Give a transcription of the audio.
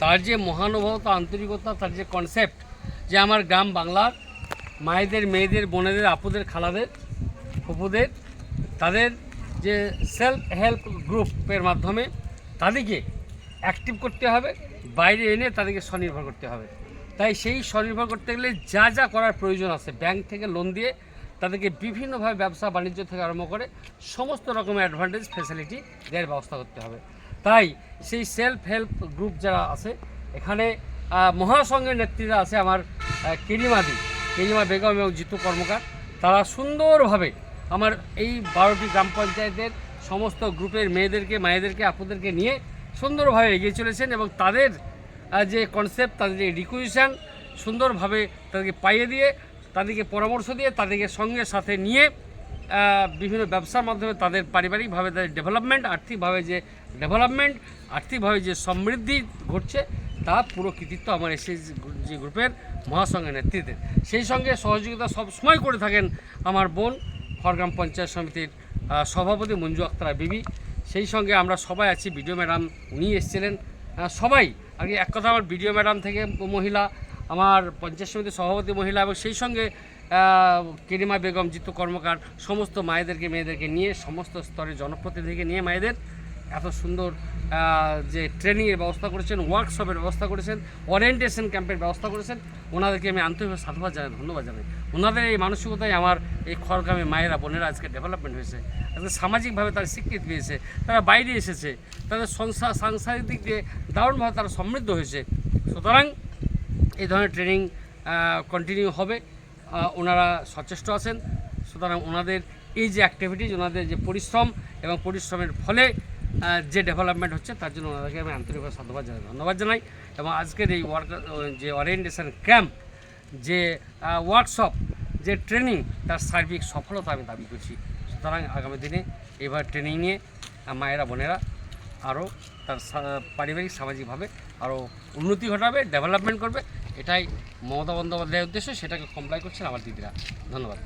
তার যে মহানুভবতা আন্তরিকতা, তার যে কনসেপ্ট যে আমার গ্রাম বাংলার মায়েদের, মেয়েদের, বোনেদের, আপুদের, খালাদের ফুপুদের তাদের যে সেলফ হেল্প গ্রুপের মাধ্যমে তাদেরকে অ্যাক্টিভ করতে হবে, বাইরে এনে তাদেরকে স্বনির্ভর করতে হবে। তাই সেই স্বনির্ভর করতে গেলে যা যা করার প্রয়োজন আছে ব্যাংক থেকে লোন দিয়ে তাদেরকে বিভিন্নভাবে ব্যবসা, বাণিজ্য থেকে আরম্ভ করে সমস্ত রকমের অ্যাডভান্টেজ ফেসিলিটি দেওয়ার ব্যবস্থা করতে হবে। তাই সেই সেলফ হেল্প গ্রুপ যারা আছে, এখানে মহাসংঘের নেত্রীরা আছে আমার কেরিমাদি কেরিমা বেগম এবং জিতু কর্মকার। তারা সুন্দরভাবে আমার এই বারোটি গ্রাম পঞ্চায়েতের সমস্ত গ্রুপের মেয়েদেরকে, মায়েদেরকে, আপুদেরকে নিয়ে সুন্দরভাবে এগিয়ে চলেছেন এবং তাদের যে কনসেপ্ট তাদের যে রিকুইশন সুন্দরভাবে তাদেরকে পাইয়ে দিয়ে, তাদেরকে পরামর্শ দিয়ে, তাদেরকে সঙ্গে সাথে নিয়ে বিভিন্ন ব্যবসার মাধ্যমে তাদের পারিবারিকভাবে তাদের ডেভেলপমেন্ট আর্থিকভাবে যে ডেভেলপমেন্ট আর্থিকভাবে যে সমৃদ্ধি ঘটছে, তা পুরো কৃতিত্ব আমার এসএস যে গ্রুপের মহাসংঘের নেতৃত্বে সেই সঙ্গে সহযোগিতা সব সময় করে থাকেন আমার বোন, খড়গ্রাম পঞ্চায়েত সমিতির সভাপতি মঞ্জু আক্তারা বিবি। সেই সঙ্গে আমরা সবাই আছি বিডিও ম্যাডাম উনি এসেছিলেন। সবাই আগে এক কথা, আমার বিডিও ম্যাডাম থেকে মহিলা, আমার পঞ্চায়েত সমিতির সভাপতি মহিলা, এবং সেই সঙ্গে কেরিমা বেগম, জিতু কর্মকার, সমস্ত মায়েদেরকে, মেয়েদেরকে নিয়ে, সমস্ত স্তরের জনপ্রতিনিধিকে নিয়ে মায়েদের এত সুন্দর যে ট্রেনিংয়ের ব্যবস্থা করেছেন ওয়ার্কশপের ব্যবস্থা করেছেন ওরিয়েন্টেশন ক্যাম্পের ব্যবস্থা করেছেন, ওনাদেরকে আমি আন্তরিকভাবে সাধুবাদ জানাই, ধন্যবাদ জানাই। ওনাদের এই মানসিকতায় আমার এই খড়গ্রামে মায়েরা, বোনেরা আজকে ডেভেলপমেন্ট হয়েছে, আজকে সামাজিকভাবে তারা স্বীকৃতি পেয়েছে, তারা বাইরে এসেছে, তাদের সংসার সাংসারিক দিক দিয়ে দারুণভাবে তারা সমৃদ্ধ হয়েছে। সুতরাং এই ধরনের ট্রেনিং কন্টিনিউ হবে। ওনারা সচেষ্ট আছেন। সুতরাং ওনাদের এই যে অ্যাক্টিভিটিজ ওনাদের যে পরিশ্রম এবং পরিশ্রমের ফলে যে ডেভেলপমেন্ট হচ্ছে, তার জন্য ওনাদেরকে আমি আন্তরিকভাবে সাধুবাদ জানাই, ধন্যবাদ জানাই এবং আজকের এই ওয়ার্ক যে ওরিয়েন্টেশন ক্যাম্প যে ওয়ার্কশপ যে ট্রেনিং তার সার্বিক সফলতা আমি দাবি করছি। সুতরাং আগামী দিনে এবার ট্রেনিং নিয়ে মায়েরা, বোনেরা আরও তার পারিবারিক, সামাজিকভাবে আরও উন্নতি ঘটাবে ডেভেলপমেন্ট করবে এটাই মমতা বন্দ্যোপাধ্যায়ের উদ্দেশ্য সেটাকে কমপ্লাই করছেন আমার দিদিরা। ধন্যবাদ।